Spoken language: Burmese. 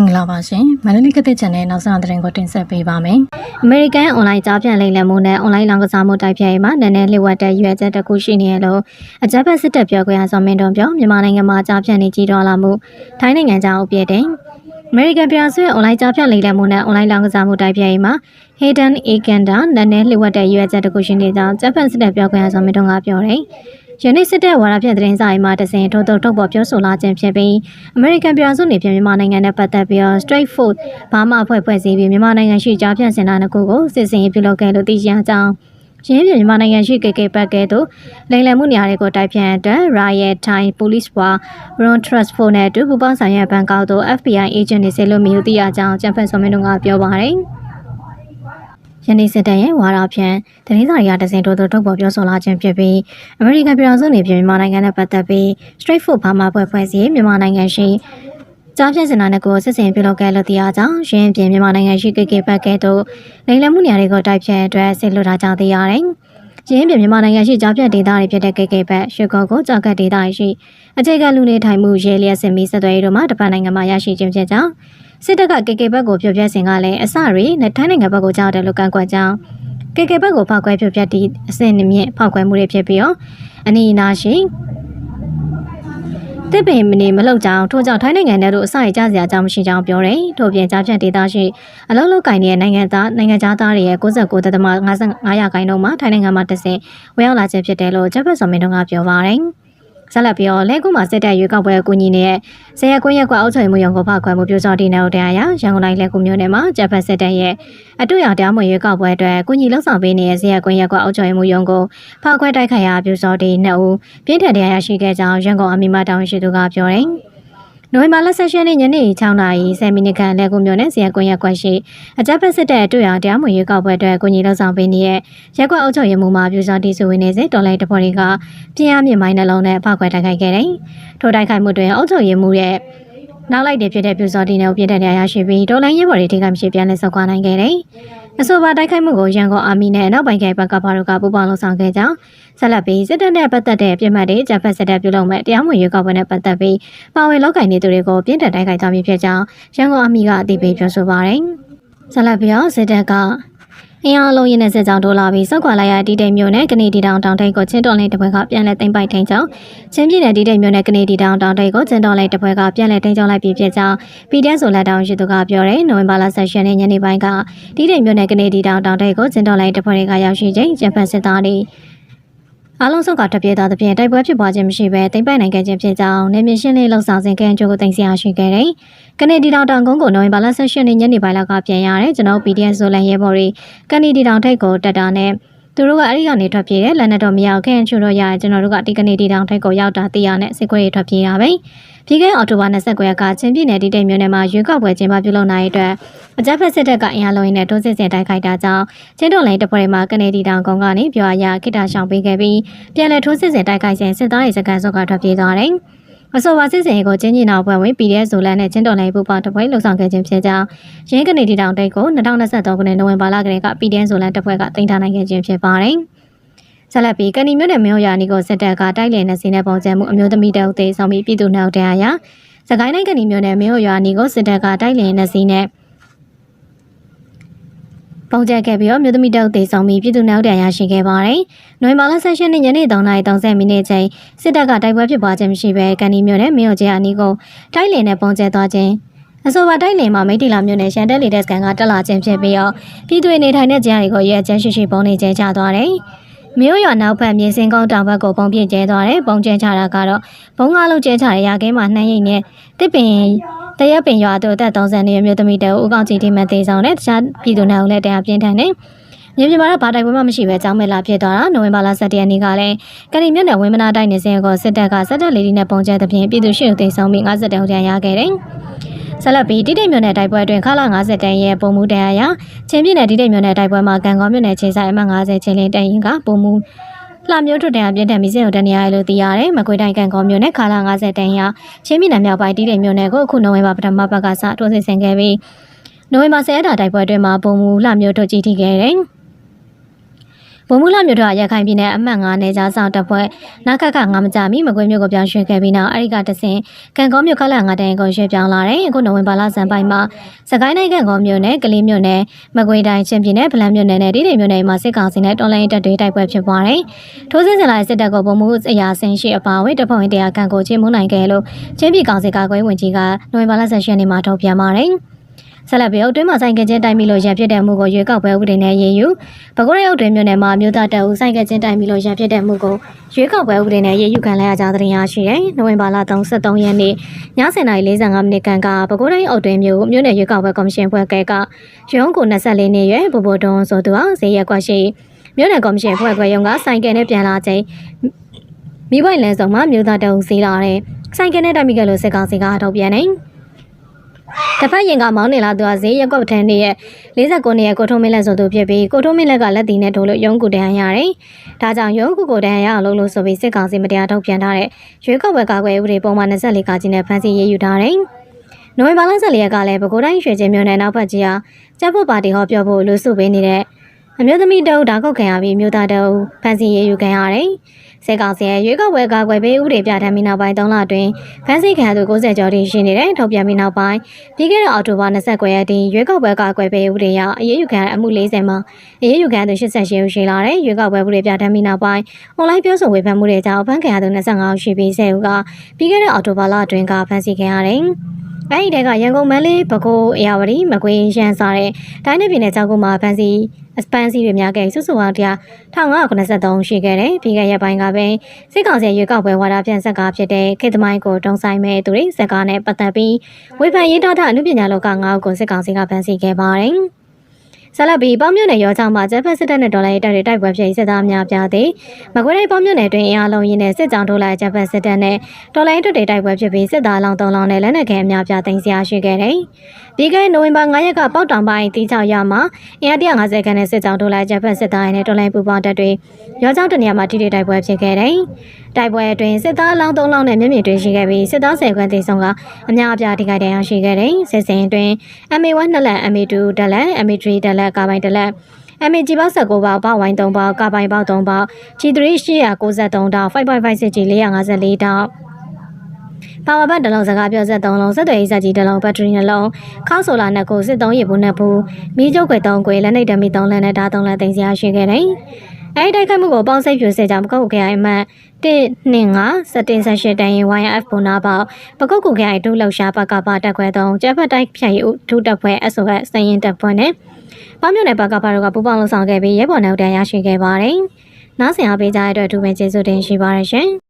င်္ဂလာပါရှင်မန္တလေးကတဲ့ channel နောက်ဆုံးသတင်းကိုတင်ဆက်ပေးပါမယ်အမေရိကန်အွန်လိုင်းကြားပြန်လိမ့်လည်မှုနဲ့အွန်လိုင်းလောင်းကစားမှုတိုက်ဖျက်ရေးမှာနည်းနည်းလျှို့ဝှက်တဲ့ရွေချက်တစ်ခုရှိနေရလို့အကြမ်းဖက်စစ်တပ်ပြောခွင့်ရဆောင်မင်းတုံပြောမြန်မာနိုင်ငံမှာကြားပြန်နေကြီးတော်လာမှုထိုင်းနိုင်ငံကြောင့်အပြည့်တဲ့အမေရိကန်ပြည်ဆွေးအွန်လိုင်းကြားပြန်လိမ့်လည်မှုနဲ့အွန်လိုင်းလောင်းကစားမှုတိုက်ဖျက်ရေးမှာ Hayden Aganda နည်းနည်းလျှို့ဝှက်တဲ့ရွေချက်တစ်ခုရှိနေကြောင်းအကြမ်းဖက်စစ်တပ်ပြောခွင့်ရဆောင်မင်းတုံကပြောတယ် ယနေ့စစ်တပ်ဝါဒဖြန့်သတင်းစာအိမ်မှာတစင်ထိုးထုတ်ထုတ်ပေါ်ပြောဆိုလာခြင်းဖြစ်ပြီးအမေရိကန်ပြည်စုနေပြည်မြန်မာနိုင်ငံနဲ့ပတ်သက်ပြီး Straight Forward ဘာမှအဖွဲ့ဖွဲ့စည်းပြီးမြန်မာနိုင်ငံရှိကြားဖြန့်စင်တာနှစ်ခုကိုစစ်စင်ရေးပြုလုပ်ခဲ့လို့သိရှိရကြောင်းရင်းပြည်မြန်မာနိုင်ငံရှိ KK ဘက်ကဲ့သို့လိမ်လည်မှုနေရာတွေကိုတိုက်ဖြန့်အတွက် Riot Thai Police Force Ron Trust Force နဲ့အတူပူးပေါင်းဆောင်ရွက်ဘန်ကောက်သို့ FBI agent တွေဆေလို့မျိုးသိရကြောင်းကျန်းဖက်ဆောင်မင်းတို့ကပြောပါတယ်။ ယနေ့စစ်တပ်ရဲ့ဝါဒဖြန့်သတင်းစာတွေကတစင်တိုးတိုးထုတ်ပေါ်ပြောဆိုလာခြင်းဖြစ်ပြီးအမေရိကန်ပြည်ထောင်စုနေပြည်မြန်မာနိုင်ငံနဲ့ပတ်သက်ပြီး Straight Forward ဘာမှဖွဲ့ဖွဲ့စည်းမြန်မာနိုင်ငံရှိကြားဖြတ်စင်တာနဲ့ကိုစစ်စင်ပြုလုပ်ခဲ့လို့တရားကြောင့်ရင်းပြင်မြန်မာနိုင်ငံရှိ KK ဘက်ကဲ့သို့လိမ်လည်မှုနေရာတွေကိုတိုက်ဖြတ်အတွက်စစ်လွတ်ထားကြောင်းသိရတယ်။ရင်းပြင်မြန်မာနိုင်ငံရှိကြားဖြတ်ဒေသတွေဖြစ်တဲ့ KK ဘက်ရွှေကောကိုကြောက်ကတ်ဒေသရှိအခြေခံလူနေထိုင်မှုရဲလျက်စင်မီဆက်သွယ်ရေးတို့မှတပတ်နိုင်ငံမှာရရှိခြင်းဖြစ်ကြောင်း စစ်တပ်က KK ဘက်ကိုပြောပြစင်ကလည်းအစရီနဲ့ထိုင်းနိုင်ငံဘက်ကိုကြောက်တယ်လို့ကန့်ကွက်ကြောင်း KK ဘက်ကိုဖောက်ခွဲပြောပြသည့်အဆင့်နည်းမြင့်ဖောက်ခွဲမှုတွေဖြစ်ပြီးတော့အနီးအနားရှိတစ်ပင်မနေမလောက်ကြောင်ထို့ကြောင့်ထိုင်းနိုင်ငံထဲသို့အစရကြစရာအကြောင်းမရှိကြောင်းပြောတယ်။ထို့ပြင်ကြားဖြတ်ဒေသရှိအလုံးလုံးကင်တဲ့နိုင်ငံသားနိုင်ငံသားသားတွေရဲ့69.55ရာခိုင်နှုန်းမှာထိုင်းနိုင်ငံမှာတစ်ဆင့်ဝင်ရောက်လာခြင်းဖြစ်တယ်လို့ဂျပန်ဆောင်မင်းတို့ကပြောပါတယ်။ ဆက်လက်ပြီးတော့လဲကူမှာစစ်တပ်ရွေးကောက်ပွဲအကူအညီနဲ့ဆရာကွင်းရက်ကွာအောက်ချုပ်မှုရုံကိုဖောက်ခွဲမှုပြိုစော်တင်တဲ့တရားရရန်ကုန်တိုင်းလဲကူမြို့နယ်မှာဂျပန်စစ်တပ်ရဲ့အတူရောင်တရားမွေရွေးကောက်ပွဲအတွက်အကူအညီလှုပ်ဆောင်ပေးနေတဲ့ဆရာကွင်းရက်ကွာအောက်ချုပ်မှုရုံကိုဖောက်ခွဲတိုက်ခိုက်ရာပြိုစော်တင်နှစ်ဦးပြင်းထန်တရားရရှိခဲ့ကြောင်းရန်ကုန်အမီမတောင်ရှိသူကပြောတယ်။ နိုဝင်ဘာလ16ရက်နေ့ညနေ6နာရီ10မိနစ်ခန့်လဲကူမျိုးနဲ့ဇီယကွန်ရက်ကွက်ရှိအကြပ်ဖက်စစ်တဲ့တွေ့အောင်တရားမဝင်ရွေးကောက်ပွဲအတွက်ကိုကြီးလောက်ဆောင်ပေးနေတဲ့ရက်ကွက်အုပ်ချုပ်ရေးမှူးမှပြူစောတီစုဝင်နေစေတော်လိုက်တဖော်တွေကပြင်းအားမြင့်မိုင်းနှလုံးနဲ့ဖောက်ခွဲတိုက်ခိုက်ခဲ့တယ်။ထိုတိုက်ခိုက်မှုတွင်အုပ်ချုပ်ရေးမှူးရဲ့ နောက်လိုက်တဲ့ဖြစ်တဲ့ပြူစောတီနဲ့ပြည့်တဲ့နေရာရှိပြီးတော်လိုင်းရဲဘော်တွေထိခိုက်မရှိပြန်လဲဆုတ်ခွာနိုင်ခဲ့တယ်။အဆိုပါတိုက်ခိုက်မှုကိုရန်ကုန်အာမီနဲ့နောက်ပိုင်းကဘက်ကဘာတို့ကပူးပေါင်းလှုပ်ဆောင်ခဲ့ကြောင်းဆက်လက်ပြီးစစ်တပ်နဲ့ပတ်သက်တဲ့ပြစ်မှတ်တွေဂျပန်စစ်တပ်ပြုလုပ်မဲ့တရားမဝင်ရွေးကောက်ပွဲနဲ့ပတ်သက်ပြီးပါဝင်လောက်ကင်နေသူတွေကိုပြင်းထန်တိုက်ခိုက်သွားပြီဖြစ်ကြောင်းရန်ကုန်အာမီကအသိပေးပြောဆိုပါရယ်ဆက်လက်ပြီးတော့စစ်တပ်က အင်အားလုံးရင်းနဲ့စစ်ကြောင်းတိုးလာပြီးစောက်ခွာလိုက်ရတီတိတ်မျိုးနဲ့ကနေဒီတောင်တောင်ထိပ်ကိုချင်းတော်လေးတစ်ပွဲကပြန်လဲသိမ့်ပိုက်ထိန်ကြောင်းချင်းပြည်နယ်တီတိတ်မျိုးနဲ့ကနေဒီတောင်တောင်ထိပ်ကိုချင်းတော်လေးတစ်ပွဲကပြန်လဲထိန်ကြောင်းလိုက်ပြီးဖြစ်ကြောင်းပြည်တဲဆိုလက်တောင်ရှိသူကပြောတယ်နိုဝင်ဘာလ16ရက်နေ့ညနေပိုင်းကတီတိတ်မျိုးနဲ့ကနေဒီတောင်တောင်ထိပ်ကိုချင်းတော်လေးတစ်ပွဲကရောက်ရှိချိန်ဂျပန်စစ်သားတွေ အားလုံးစုကတပြေသားသဖြင့်တိုက်ပွဲဖြစ်ပွားခြင်းမရှိဘဲတိမ့်ပိုက်နိုင်ခဲ့ခြင်းဖြစ်ကြောင်းနေမြင့်ရှင်းလေးလှုပ်ဆောင်စဉ်ကံကြိုးကိုတင်ဆက်ရရှိခဲ့တယ်။ကနေဒီတောင်တောင်ကုန်းကိုနိုဝင်ဘာလ16ရက်နေ့ညနေပိုင်းလောက်ကပြန်ရတယ်ကျွန်တော် PDF ဆိုလန်ရဲဘော်တွေကနေဒီတောင်ထိပ်ကိုတက်တာနဲ့ သူတို့ကအဲ့ဒီကနေထွက်ပြေးတယ်လက်နဲ့တော့မရောက်ခင်ချူတော့ရကျွန်တော်တို့ကဒီကနေဒီတောင်ထိပ်ကိုရောက်တာသိရနဲ့စစ်ခွေးတွေထွက်ပြေးရပဲ။ပြီးခဲ့အောက်တိုဘာ29ရက်ကချင်းပြည်နယ်တိတိတ်မြို့နယ်မှာရွေးကောက်ပွဲကျင်းပပြုလုပ်နိုင်တဲ့အတွက်အကြမ်းဖက်စစ်တပ်ကအင်အားလုံးနဲ့တွန်းစစ်ဆင်တိုက်ခိုက်တာကြောင့်ချင်းတော်လိုင်းတပ်ဖွဲ့မှာကနေဒီတောင်ကုန်းကနေပြောအရခိတရှောင်ပေးခဲ့ပြီးပြန်လည်ထိုးစစ်ဆင်တိုက်ခိုက်စဉ်စစ်သားတွေစကန်စုပ်ကထွက်ပြေးသွားတယ်။ အဆိုပါစစ်စင်ကိုချင်းကြီးနောက်ပွဲဝင် PDF ဇိုလန်နဲ့ချင်းတော်လိုင်းပူပေါင်းတပွဲလှုပ်ဆောင်ခဲ့ခြင်းဖြစ်ကြောင်းရင်းကနေဒီတောင်တိတ်ကို2023ခုနှစ်နိုဝင်ဘာလကတည်းက PDF ဇိုလန်တပ်ဖွဲ့ကတင်ထားနိုင်ခဲ့ခြင်းဖြစ်ပါတယ်။ဆက်လက်ပြီးကဏီမြို့နယ်မြို့ရာနီကိုစစ်တပ်ကတိုက်လည်နေစီနဲ့ပုံစံမှုအမျိုးသမီးတအုပ်သေးဆောင်ပြီးပြည်သူနှောက်တရားရာစကိုင်းတိုင်းကဏီမြို့နယ်မြို့ရွာနီကိုစစ်တပ်ကတိုက်လည်နေစီနဲ့ ပုံကျက်ခဲ့ပြီးတော့မြို့သမီးတအုပ်သေးဆောင်ပြီးပြည်သူနှောက်တရားရရှိခဲ့ပါတယ်။နိုဝင်ဘာလ16ရက်နေ့ညနေ3:30မိနစ်ချိန်စစ်တပ်ကတိုက်ပွဲဖြစ်ပွားခြင်းမရှိဘဲကဏီမြို့နယ်မြို့ကျအနီကိုတိုက်လည်နဲ့ပုံကျက်သွားခြင်းအဆိုပါတိုက်လင်မှာမိတီလာမြို့နယ်ရှန်တက်လီတက်စကန်ကတက်လာခြင်းဖြစ်ပြီးတော့ပြည်သူနေထိုင်တဲ့ကြားတွေကိုရဲအကျန်းရှိရှိပုံနေကျဲချသွားတယ်။မြို့ရွာနောက်ဘက်မြေစင်ကုန်းတောင်ဘက်ကိုပုံပြကျဲသွားတယ်ပုံကျဲချတာကတော့ဘုံကားလုံးကျဲချတဲ့ရာကဲမှာနှမ်းရိပ်နဲ့တစ်ပင် တရက်ပင်ရွာတို့အသက်30နှစ်မြို့သမီးတဲဦးကောင်းကြည်တိမသေးဆောင်နဲ့တခြားပြည်သူနယ်ဦးလည်းတရားပြင်းထန်နေမြေပြင်မှာတော့ဘာတိုက်ပွဲမှမရှိပဲကြောင်းမဲ့လာဖြစ်သွားတာနိုဝင်ဘာလ17ရက်နေ့ကလည်းကဏီမြို့နယ်ဝင်းမနာတိုက်နေစဉ်ကိုစစ်တပ်ကစစ်တပ်လေဒီနဲ့ပုံကျဲသဖြင့်ပြည်သူရှိဦးသိမ်းဆောင်ပြီး50တောင်တန်းရခဲ့တယ်ဆက်လက်ပြီးတိတိမြို့နယ်တိုက်ပွဲအတွင်းခလာ90တန်းရဲ့ပုံမှုတန်းအရာချင်းပြည်နယ်တိတိမြို့နယ်တိုက်ပွဲမှာကံကောမြို့နယ်ချင်းဆိုင်အမှတ်90ချင်းလင်းတန်းရင်ကပုံမှု လှမျိုးထွတ်တန်းအပြင်းထန်မိစေတို့တန်းနေရလို့သိရတယ်။မကွေးတိုင်းကံကောမြို့နယ်ခလာ90တန်းရချင်းပြည်နယ်မြောက်ပိုင်းတိတိမြို့နယ်ကိုအခုနိုဝင်ဘာပထမပတ်ကစထိုးစစ်ဆင်ခဲ့ပြီးနိုဝင်ဘာ10ရက်တာတိုက်ပွဲအတွင်းမှာပုံမှုလှမျိုးထွတ်ကြီးထိခဲ့တယ်။ ဗိုလ်မှူးလာမြို့တော်ရခိုင်ပြည်နယ်အမှတ်9နယ်ကြားဆောင်တပ်ဖွဲ့နာခခငါမကြမီမကွေးမြို့ကိုပြောင်းရွှေ့ခဲ့ပြီးနောက်အဲဒီကတဆင်ကံကောမြို့ခလာငါတိုင်ကိုရွှေ့ပြောင်းလာတယ်အခုနိုဝင်ဘာလဇန်ပိုင်းမှာစကိုင်းတိုင်းကံကောမြို့နယ်ကလေးမြို့နယ်မကွေးတိုင်းချင်းပြည်နယ်ဗလန်မြို့နယ်နဲ့ဒီဒီမြို့နယ်မှာစစ်ကောင်စီနဲ့တော်လိုင်းတပ်တွေတိုက်ပွဲဖြစ်ပွားတယ်ထိုးစစ်ဆင်လာတဲ့စစ်တပ်ကဗိုလ်မှူးအရာဆင်းရှိအပါအဝင်တပ်ဖွဲ့ဝင်တရားကံကိုချင်းမုန်းနိုင်ခဲ့လို့ချင်းပြည်ကောင်စီကာကွယ်ဝင်ကြီးကနိုဝင်ဘာလ10ရက်နေ့မှာထုတ်ပြန်ပါတယ် ဆက်လက်ပြီးအတွင်းမှာဆိုင်ကချင်းတိုင်မီလို့ရန်ဖြစ်တဲ့မှုကိုရွေးကောက်ပွဲဥပဒေနဲ့ရေးယူပဲခူးရဲဥတွင်မြို့နယ်မှာမြို့သားတပ်ဦးဆိုင်ကချင်းတိုင်မီလို့ရန်ဖြစ်တဲ့မှုကိုရွေးကောက်ပွဲဥပဒေနဲ့ရေးယူခံလိုက်ရကြတဲ့တင်ရရှိတယ်။နိုဝင်ဘာလ33ရက်နေ့ည7:45မိနစ်ခန့်ကပဲခူးတိုင်းအုပ်တွင်မြို့မြို့နယ်ရွေးကောက်ပွဲကော်မရှင်ဖွဲ့ကဲကရုံးကို24နှစ်ရွယ်ဘိုဘိုတွန်းဆိုသူဟာဈေးရက်ကွက်ရှိမြို့နယ်ကော်မရှင်ဖွဲ့ခွဲရုံးကဆိုင်ကယ်နဲ့ပြန်လာချိန်မိဘလန်ဆောင်မှာမြို့သားတပ်ဦးစီးလာတဲ့ဆိုင်ကယ်နဲ့တိုက်မိခဲ့လို့စစ်ကောင်စီကထုတ်ပြန်နေ။တ စ်ဖက်ရင်ကမောင်းနေလာသူဟာဈေးရက်ကွက်ထန်းနေရဲ့49နှစ်ရဲ့ကိုထုံးမင်းလက်ဆိုသူဖြစ်ပြီးကိုထုံးမင်းလက်ကလက်တီနဲ့ထိုးလို့ရုံးကူတန်းရတယ်။ဒါကြောင့်ရုံးကူကိုတန်းရအောင်လုပ်လို့ဆိုပြီးစစ်ကောင်စီမတရားထုတ်ပြန်ထားတဲ့ရွေးကောက်ပွဲကာကွယ်ဥပဒေပုံမှန်24ကကြီးနဲ့ဖမ်းဆီးရေးယူထားတယ်။နိုဝင်ဘာလ14ရက်ကလည်းပဲခူးတိုင်းရွှေချင်းမြို့နယ်နောက်ဘက်ကြီးဟာကျပ်ဖို့ပါတီဟောပြောဖို့လူစုပေးနေတဲ့အမျိုးသမီးတအုပ်ဓာတ်ခုတ်ခံရပြီးမြို့သားတအုပ်ဖမ်းဆီးရေးယူခံရတယ်။ စစ်ကောင်စီရဲ့ရွေးကောက်ပွဲကာကွယ်ပေးဥပဒေပြဋ္ဌာန်းပြီးနောက်ပိုင်း3လအတွင်းဖမ်းဆီးခံရသူ90ကျော်ထိရှိနေတဲ့ထုတ်ပြန်ပြီးနောက်ပိုင်းပြီးခဲ့တဲ့အောက်တိုဘာ29ရက်နေ့ရွေးကောက်ပွဲကာကွယ်ပေးဥပဒေအရအရေးယူခံအမှု40မှာအရေးယူခံသူ88ဦးရှိလာတဲ့ရွေးကောက်ပွဲဥပဒေပြဋ္ဌာန်းပြီးနောက်ပိုင်းအွန်လိုင်းပြောဆိုဝေဖန်မှုတွေကြောင့်ဖမ်းခံရသူ25ဦးရှိပြီး10ဦးကပြီးခဲ့တဲ့အောက်တိုဘာလအတွင်းကဖမ်းဆီးခံရတယ်။ အဲဒီတဲကရန်ကုန်မန်းလေးပဲခူးအေရဝတီမကွေးရန်စားတဲ့တိုင်းနယ်ပြည်နယ်ကြောက်ကုမှာဖမ်းဆီးအစပန်စီတွေများခဲ့စုစုပေါင်းတရား1983ရှိခဲ့တယ်ပြီးခဲ့ရက်ပိုင်းကပဲစစ်ကောင်စီရွေးကောက်ပွဲဝါဒပြန်ဆက်ကားဖြစ်တဲ့ခေတ်သမိုင်းကိုတုံးဆိုင်မဲ့သူတွေစက်ကားနဲ့ပတ်သက်ပြီးဝေဖန်ရေးထားတဲ့အမှုပညာလောက9ဦးကိုစစ်ကောင်စီကဖမ်းဆီးခဲ့ပါတယ် ဆက်လက်ပြီးပေါင်းမြို့နယ်ရောချောင်းမှာဂျပန်စစ်တပ်နဲ့ဒေါ်လာရေးတပ်တွေတိုက်ပွဲဖြစ်စစ်သားများပြားသည်မကွေးတိုင်းပေါင်းမြို့နယ်တွင်အင်အားလုံးရင်းနဲ့စစ်ကြောင်းထိုးလာဂျပန်စစ်တပ်နဲ့ဒေါ်လာရေးတပ်တွေတိုက်ပွဲဖြစ်ပြီးစစ်သားလောင်3လောင်နဲ့လက်နက်ခဲအများပြားတင်စီရရှိခဲ့တယ်။ပြီးခဲ့နိုဝင်ဘာ9ရက်ကပေါက်တောင်ပိုင်းတီချောက်ရမှာအင်အား150ခန်းနဲ့စစ်ကြောင်းထိုးလာဂျပန်စစ်သားတွေနဲ့ဒေါ်လာရေးပူပေါင်းတပ်တွေရောချောင်းတနေရာမှာထိထိတိုက်ပွဲဖြစ်ခဲ့တယ်။တိုက်ပွဲအတွင်းစစ်သားလောင်3လောင်နဲ့မျက်မြင်တွေ့ရှိခဲ့ပြီးစစ်သား10ခွန်းသေဆုံးကအများအပြားထိခိုက်ဒဏ်ရာရှိခဲ့တယ်။စစ်စင်အတွင်း MA1 နှစ်လက် MA2 တလက် MA3 တလက်ကာပိုင်းတလက် MG ပေါက်19ပေါက်ပေါက်ဝိုင်း3ပေါက်ကပိုင်ပေါက်3ပေါက် G3 893တောင်5.56 G 454တောင်ပါဝါဘတ်တစ်လုံးစကားပြောဆက်3လုံးဆက်သွယ်ရေးဆက်ကြီးတစ်လုံးဘက်ထရီနှလုံးခောက်ဆိုလာနှစ်ခုစစ်သုံးရေဘူးနှစ်ဘူးမီးကျုပ်ခွေ3ခွေလက်နှိပ်ဓမီ3လက်နဲ့ဓာတ်3လက်တင်စရာရှိခဲ့တယ် အဲဒီတိုက်ခိုက်မှုကိုပေါင်းစိတ်ပြွေစေကြောင့်ပကုတ်ခိုင်အမှတ်125စတင်ဆက်ရှိတန်ရင် YF ဘုနာပေါပကုတ်ကုခိုင်ဒုလောက်ရှာပကပတက်ခွဲ3ကျက်ဖက်တိုက်ဖြတ်ရေးဒုတက်ခွဲ SOS စရင်တက်ဖွဲ့နဲ့ပေါင်းမြို့နယ်ပကပတို့ကပူပေါင်းလုံဆောင်ခဲ့ပြီးရဲဘော်နောက်တန်းရရှိခဲ့ပါတယ်။နောက်ဆင်အားပေးကြတဲ့အတွက်အထူးပဲကျေးဇူးတင်ရှိပါတယ်ရှင်။